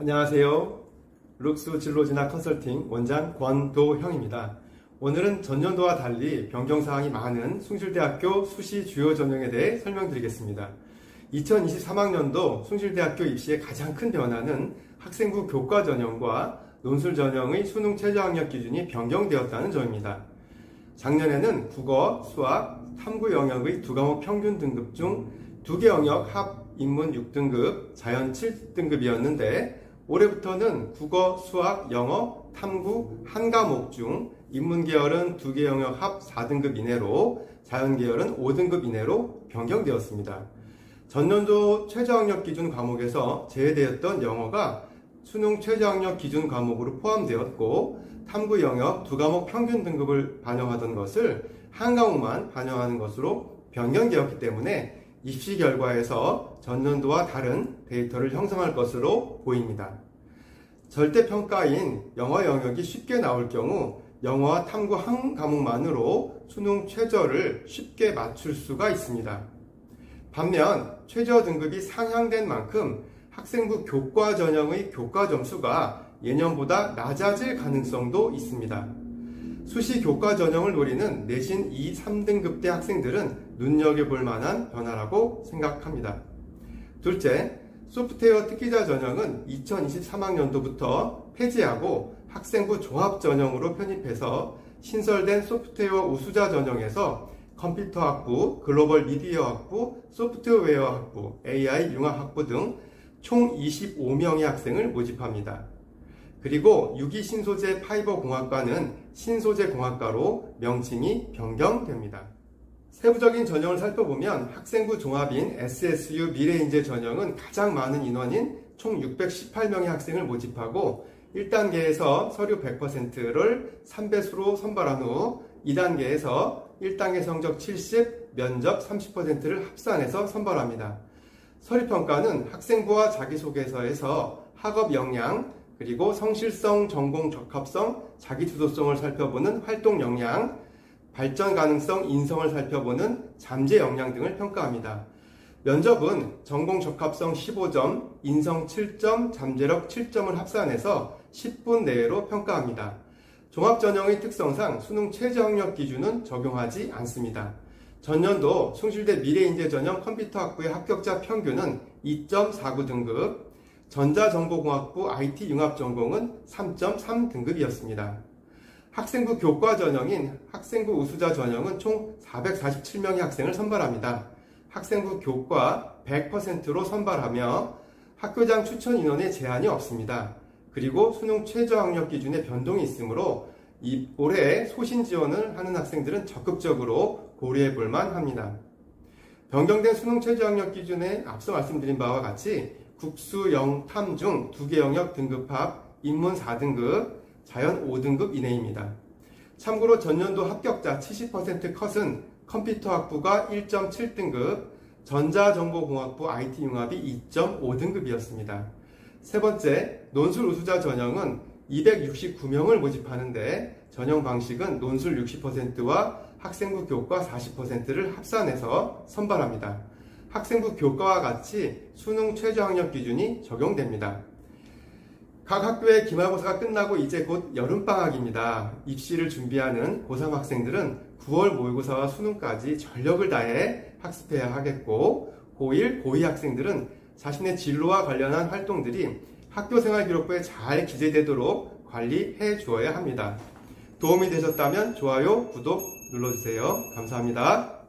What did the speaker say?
안녕하세요. 룩스 진로진학 컨설팅 원장 권도형입니다. 오늘은 전년도와 달리 변경사항이 많은 숭실대학교 수시 주요 전형에 대해 설명드리겠습니다. 2023학년도 숭실대학교 입시의 가장 큰 변화는 학생부 교과 전형과 논술 전형의 수능 최저 학력 기준이 변경되었다는 점입니다. 작년에는 국어, 수학, 탐구 영역의 두 과목 평균 등급 중 두 개 영역 합 인문 6등급, 자연 7등급이었는데 올해부터는 국어, 수학, 영어, 탐구 한 과목 중 인문 계열은 두 개 영역 합 4등급 이내로 자연 계열은 5등급 이내로 변경되었습니다. 전년도 최저학력 기준 과목에서 제외되었던 영어가 수능 최저학력 기준 과목으로 포함되었고 탐구 영역 두 과목 평균 등급을 반영하던 것을 한 과목만 반영하는 것으로 변경되었기 때문에 입시 결과에서 전년도와 다른 데이터를 형성할 것으로 보입니다. 절대평가인 영어 영역이 쉽게 나올 경우 영어와 탐구 한 과목만으로 수능 최저를 쉽게 맞출 수가 있습니다. 반면 최저 등급이 상향된 만큼 학생부 교과 전형의 교과 점수가 예년보다 낮아질 가능성도 있습니다. 수시 교과 전형을 노리는 내신 2, 3등급대 학생들은 눈여겨볼 만한 변화라고 생각합니다. 둘째, 소프트웨어 특기자 전형은 2023학년도부터 폐지하고 학생부 종합 전형으로 편입해서 신설된 소프트웨어 우수자 전형에서 컴퓨터 학부, 글로벌 미디어 학부, 소프트웨어 학부, AI 융합 학부 등 총 25명의 학생을 모집합니다. 그리고 유기 신소재 파이버 공학과는 신소재 공학과로 명칭이 변경됩니다. 세부적인 전형을 살펴보면 학생부 종합인 SSU 미래인재 전형은 가장 많은 인원인 총 618명의 학생을 모집하고 1단계에서 서류 100%를 3배수로 선발한 후 2단계에서 1단계 성적 70, 면접 30%를 합산해서 선발합니다. 서류평가는 학생부와 자기소개서에서 학업 역량, 그리고 성실성, 전공 적합성, 자기주도성을 살펴보는 활동 역량, 발전 가능성, 인성을 살펴보는 잠재 역량 등을 평가합니다. 면접은 전공 적합성 15점, 인성 7점, 잠재력 7점을 합산해서 10분 내로 평가합니다. 종합전형의 특성상 수능 최저학력 기준은 적용하지 않습니다. 전년도 숭실대 미래인재 전형 컴퓨터학부의 합격자 평균은 2.49 등급, 전자정보공학부 IT 융합 전공은 3.3 등급이었습니다. 학생부 교과 전형인 학생부 우수자 전형은 총 447명의 학생을 선발합니다. 학생부 교과 100%로 선발하며 학교장 추천 인원에 제한이 없습니다. 그리고 수능 최저 학력 기준에 변동이 있으므로 이 올해 소신 지원을 하는 학생들은 적극적으로 고려해 볼 만 합니다. 변경된 수능 최저 학력 기준에 앞서 말씀드린 바와 같이 국수, 영, 탐 중 두 개 영역 등급합, 인문 4등급, 자연 5등급 이내입니다. 참고로 전년도 합격자 70% 컷은 컴퓨터 학부가 1.7등급, 전자정보공학부 IT 융합이 2.5등급이었습니다. 세 번째, 논술 우수자 전형은 269명을 모집하는데 전형 방식은 논술 60%와 학생부 교과 40%를 합산해서 선발합니다. 학생부 교과와 같이 수능 최저학력 기준이 적용됩니다. 각 학교의 기말고사가 끝나고 이제 곧 여름방학입니다. 입시를 준비하는 고3 학생들은 9월 모의고사와 수능까지 전력을 다해 학습해야 하겠고, 고1, 고2 학생들은 자신의 진로와 관련한 활동들이 학교생활 기록부에 잘 기재되도록 관리해 주어야 합니다. 도움이 되셨다면 좋아요, 구독 눌러주세요. 감사합니다.